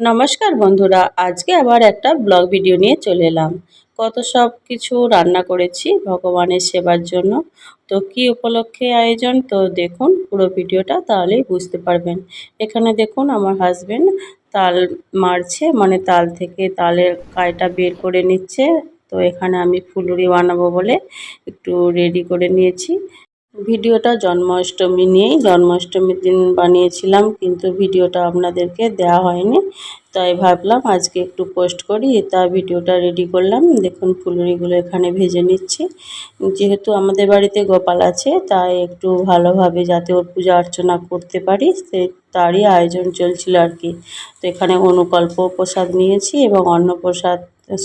নমস্কার বন্ধুরা, আজকে আবার একটা ব্লগ ভিডিও নিয়ে চলে এলাম। কত সব কিছু রান্না করেছি ভগবানের সেবার জন্য। তো কি উপলক্ষে আয়োজন? তো দেখুন, পুরো ভিডিওটা তাহলেই বুঝতে পারবেন। এখানে দেখুন, আমার হাজবেন্ড তাল মারছে মানে তাল থেকে তালের কায়টা বের করে নিচ্ছে। তো এখানে আমি ফুলুরি বানাবো বলে একটু রেডি করে নিয়েছি। ভিডিওটা জন্মাষ্টমী নিয়েই, জন্মাষ্টমীর দিন বানিয়েছিলাম, কিন্তু ভিডিওটা আপনাদেরকে দেওয়া হয়নি। তাই ভাবলাম আজকে একটু পোস্ট করি, তা ভিডিওটা রেডি করলাম। দেখুন, ফুলুরিগুলো এখানে ভেজে নিচ্ছি। যেহেতু আমাদের বাড়িতে গোপাল আছে, তাই একটু ভালোভাবে যাতে ওর পূজা অর্চনা করতে পারি, সে তারই আয়োজন চলছিল আর কি। তো এখানে অনুকল্প প্রসাদ নিয়েছি এবং অন্নপ্রসাদ,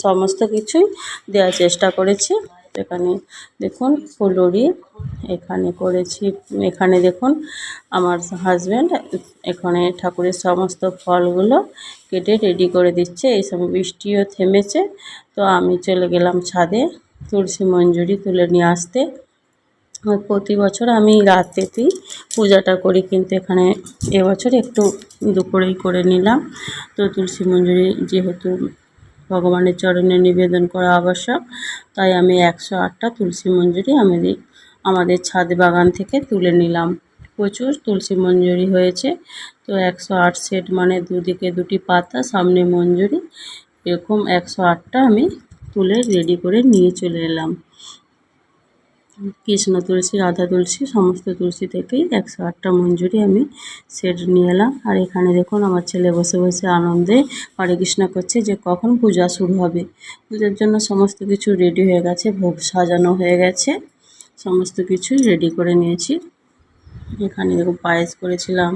সমস্ত কিছুই দেওয়ার চেষ্টা করেছি। এখানে দেখুন ফুলুরি এখানে করেছি, এখানে দেখুন আমার হাজব্যান্ড এখানে ঠাকুরের সমস্ত ফলগুলো কেটে রেডি করে দিচ্ছে, এই সময় বৃষ্টিও থেমেছে। তো আমি চলে গেলাম ছাদে তুলসী মঞ্জুরি তুলে নিয়ে আসতে। প্রতি বছর আমি রাতেতেই পূজাটা করি, কিন্তু এখানে এবছর একটু দুপুরেই করে নিলাম। তো তুলসী মঞ্জুরি যেহেতু ভগবানের চরণে নিবেদন করা আবশ্যক। তাই আমি একশো আটটা তুলসী মঞ্জুরি আমি আমাদের ছাদ বাগান থেকে তুলে নিলাম। প্রচুর তুলসী মঞ্জুরি হয়েছে। তো একশো আট সেট মানে দুদিকে দুটি পাতা, সামনে মঞ্জুরি। এরকম একশো আটটা আমি তুলে রেডি করে নিয়ে চলে এলাম। কৃষ্ণ তুলসী, রাধা তুলসী, সমস্ত তুলসী থেকেই একশো আটটা মঞ্জুরি আমি সেট নিয়ে এলাম। আর এখানে দেখুন, আমার ছেলে বসে বসে আনন্দে হরে কৃষ্ণ করছে যে কখন পূজা শুরু হবে। পুজোর জন্য সমস্ত কিছু রেডি হয়ে গেছে, ভোগ সাজানো হয়ে গেছে, সমস্ত কিছুই রেডি করে নিয়েছি। এখানে দেখুন, পায়েস করেছিলাম,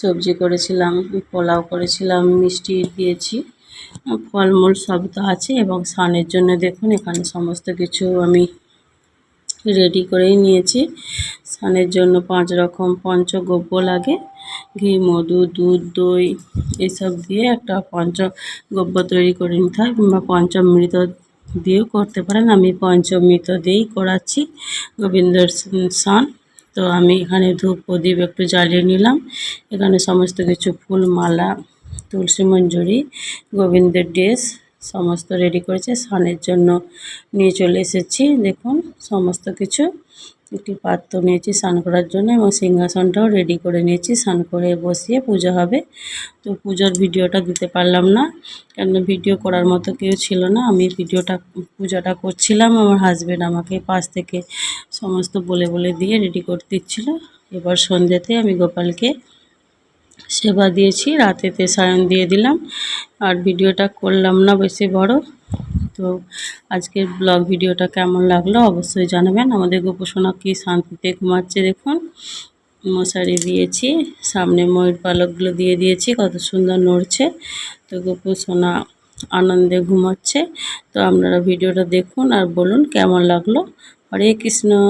সবজি করেছিলাম, পোলাও করেছিলাম, মিষ্টি দিয়েছি, ফলমূল সব তো আছে এবং স্নানের জন্য দেখুন, এখানে সমস্ত কিছু আমি রেডি করেই নিয়েছি। স্নানের জন্য পাঁচ রকম পঞ্চগব্য লাগে। ঘি, মধু, দুধ, দই এসব দিয়ে একটা পঞ্চগব্য তৈরি করে নিতে হয় কিংবা পঞ্চমৃত দিয়েও করতে পারেন। আমি পঞ্চমৃত দিয়েই করাচ্ছি গোবিন্দর স্নান। তো আমি এখানে ধূপ প্রদীপ একটু জ্বালিয়ে নিলাম। এখানে সমস্ত কিছু ফুল মালা তুলসী মঞ্জুরি, গোবিন্দের ড্রেস সমস্ত রেডি করেছে, স্নানের জন্য নিয়ে চলে এসেছি। দেখুন, সমস্ত কিছু। একটি পাত্র নিয়েছি স্নান করার জন্য এবং সিংহাসনটাও রেডি করে নিয়েছি। স্নান করে বসিয়ে পুজো হবে। তো পুজোর ভিডিওটা দিতে পারলাম না কেন ভিডিও করার মতো কেউ ছিল না। আমি ভিডিওটা, পূজাটা করছিলাম, আমার হাজব্যান্ড আমাকে পাশ থেকে সমস্ত বলে বলে দিয়ে রেডি করে দিচ্ছিল। এবার সন্ধ্যেতে আমি গোপালকে সেবা দিয়েছি, রাতেতে সায়ন দিয়ে দিলাম। আর ভিডিওটা করলাম না বেশি বড়। তো আজকের ব্লগ ভিডিওটা কেমন লাগল অবশ্যই জানাবেন। আমাদের গোপোষণা কি শান্তিতে ঘুমাচ্ছে দেখুন। মশারি দিয়েছি, সামনে ময়ূর পালকগুলো দিয়ে দিয়েছি, কত সুন্দর নড়ছে। তো গোপোষণা আনন্দে ঘুমাচ্ছে। তো আপনারা ভিডিওটা দেখুন আর বলুন কেমন লাগল। হরে কৃষ্ণ।